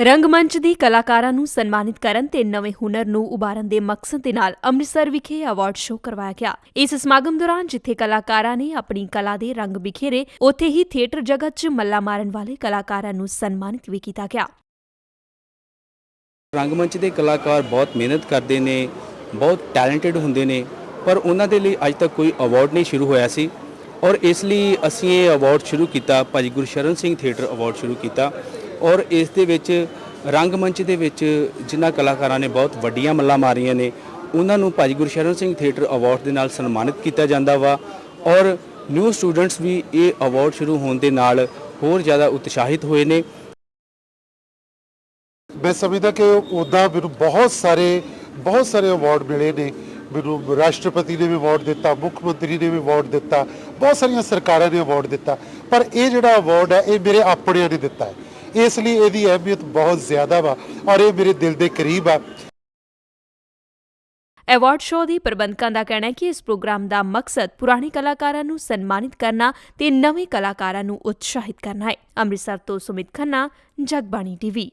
ਰੰਗਮੰਚ ਦੀ ਕਲਾਕਾਰਾਂ ਨੂੰ ਸਨਮਾਨਿਤ ਕਰਨ ਤੇ ਨਵੇਂ ਹੁਨਰ ਨੂੰ ਉਭਾਰਨ ਦੇ ਮਕਸਦ ਦੇ ਨਾਲ ਅੰਮ੍ਰਿਤਸਰ ਵਿਖੇ ਅਵਾਰਡ ਸ਼ੋਅ ਕਰਵਾਇਆ ਗਿਆ। ਇਸ ਸਮਾਗਮ ਦੌਰਾਨ ਜਿੱਥੇ ਕਲਾਕਾਰਾਂ ਨੇ ਆਪਣੀ ਕਲਾ ਦੇ ਰੰਗ ਬਿਖੇਰੇ ਉੱਥੇ ਹੀ ਥੀਏਟਰ ਜਗਤ 'ਚ ਮੱਲਾ ਮਾਰਨ ਵਾਲੇ ਕਲਾਕਾਰਾਂ ਨੂੰ ਸਨਮਾਨਿਤ ਵੀ ਕੀਤਾ ਗਿਆ। ਰੰਗਮੰਚ ਦੇ ਕਲਾਕਾਰ ਬਹੁਤ ਮਿਹਨਤ ਕਰਦੇ ਨੇ, ਬਹੁਤ ਟੈਲੈਂਟਡ ਹੁੰਦੇ ਨੇ, ਪਰ ਉਹਨਾਂ ਦੇ ਲਈ ਅੱਜ ਤੱਕ ਕੋਈ ਅਵਾਰਡ ਨਹੀਂ ਸ਼ੁਰੂ ਹੋਇਆ ਸੀ। ਔਰ ਇਸ ਲਈ ਅਸੀਂ ਇਹ ਅਵਾਰਡ ਸ਼ੁਰੂ ਕੀਤਾ, ਭਾਜੀ ਗੁਰਸ਼ਰਨ ਸਿੰਘ ਥੀਏਟਰ ਅਵਾਰਡ ਸ਼ੁਰੂ ਕੀਤਾ। ਔਰ ਇਸ ਦੇ ਵਿੱਚ ਰੰਗਮੰਚ ਦੇ ਵਿੱਚ ਜਿਨ੍ਹਾਂ ਕਲਾਕਾਰਾਂ ਨੇ ਬਹੁਤ ਵੱਡੀਆਂ ਮੱਲਾਂ ਮਾਰੀਆਂ ਨੇ, ਉਹਨਾਂ ਨੂੰ ਭਾਜੀ ਗੁਰਸ਼ਰਨ ਸਿੰਘ ਥੀਏਟਰ ਅਵਾਰਡ ਦੇ ਨਾਲ ਸਨਮਾਨਿਤ ਕੀਤਾ ਜਾਂਦਾ ਵਾ ਔਰ ਨਿਊ ਸਟੂਡੈਂਟਸ ਵੀ ਇਹ ਅਵਾਰਡ ਸ਼ੁਰੂ ਹੋਣ ਦੇ ਨਾਲ ਹੋਰ ਜ਼ਿਆਦਾ ਉਤਸ਼ਾਹਿਤ ਹੋਏ ਨੇ। ਮੈਂ ਸਮਝਦਾ ਕਿ ਉੱਦਾਂ ਮੈਨੂੰ ਬਹੁਤ ਸਾਰੇ ਬਹੁਤ ਸਾਰੇ ਅਵਾਰਡ ਮਿਲੇ ਨੇ। ਮੈਨੂੰ ਰਾਸ਼ਟਰਪਤੀ ਨੇ ਵੀ ਅਵਾਰਡ ਦਿੱਤਾ, ਮੁੱਖ ਮੰਤਰੀ ਨੇ ਵੀ ਅਵਾਰਡ ਦਿੱਤਾ, ਬਹੁਤ ਸਾਰੀਆਂ ਸਰਕਾਰਾਂ ਨੇ ਅਵਾਰਡ ਦਿੱਤਾ। ਪਰ ਇਹ ਜਿਹੜਾ ਅਵਾਰਡ ਹੈ, ਇਹ ਮੇਰੇ ਆਪਣਿਆਂ ਨੇ ਦਿੱਤਾ ਹੈ। ਇਸ ਲਈ ਇਹਦੀ ਅਹਿਮੀਅਤ ਬਹੁਤ ਜ਼ਿਆਦਾ ਵਾ ਔਰ ਇਹ ਮੇਰੇ ਦਿਲ ਦੇ ਕਰੀਬ ਆ। ਅਵਾਰਡ ਸ਼ੋਅ ਦੀ ਪ੍ਰਬੰਧਕਾਂ ਦਾ ਕਹਿਣਾ ਹੈ ਕਿ ਇਸ ਪ੍ਰੋਗਰਾਮ ਦਾ ਮਕਸਦ ਪੁਰਾਣੇ ਕਲਾਕਾਰਾਂ ਨੂੰ ਸਨਮਾਨਿਤ ਕਰਨਾ ਤੇ ਨਵੇਂ ਕਲਾਕਾਰਾਂ ਨੂੰ ਉਤਸ਼ਾਹਿਤ ਕਰਨਾ ਹੈ। ਅੰਮ੍ਰਿਤਸਰ ਤੋਂ ਸੁਮਿਤ ਖੰਨਾ, ਜਗਬਾਣੀ ਟੀਵੀ।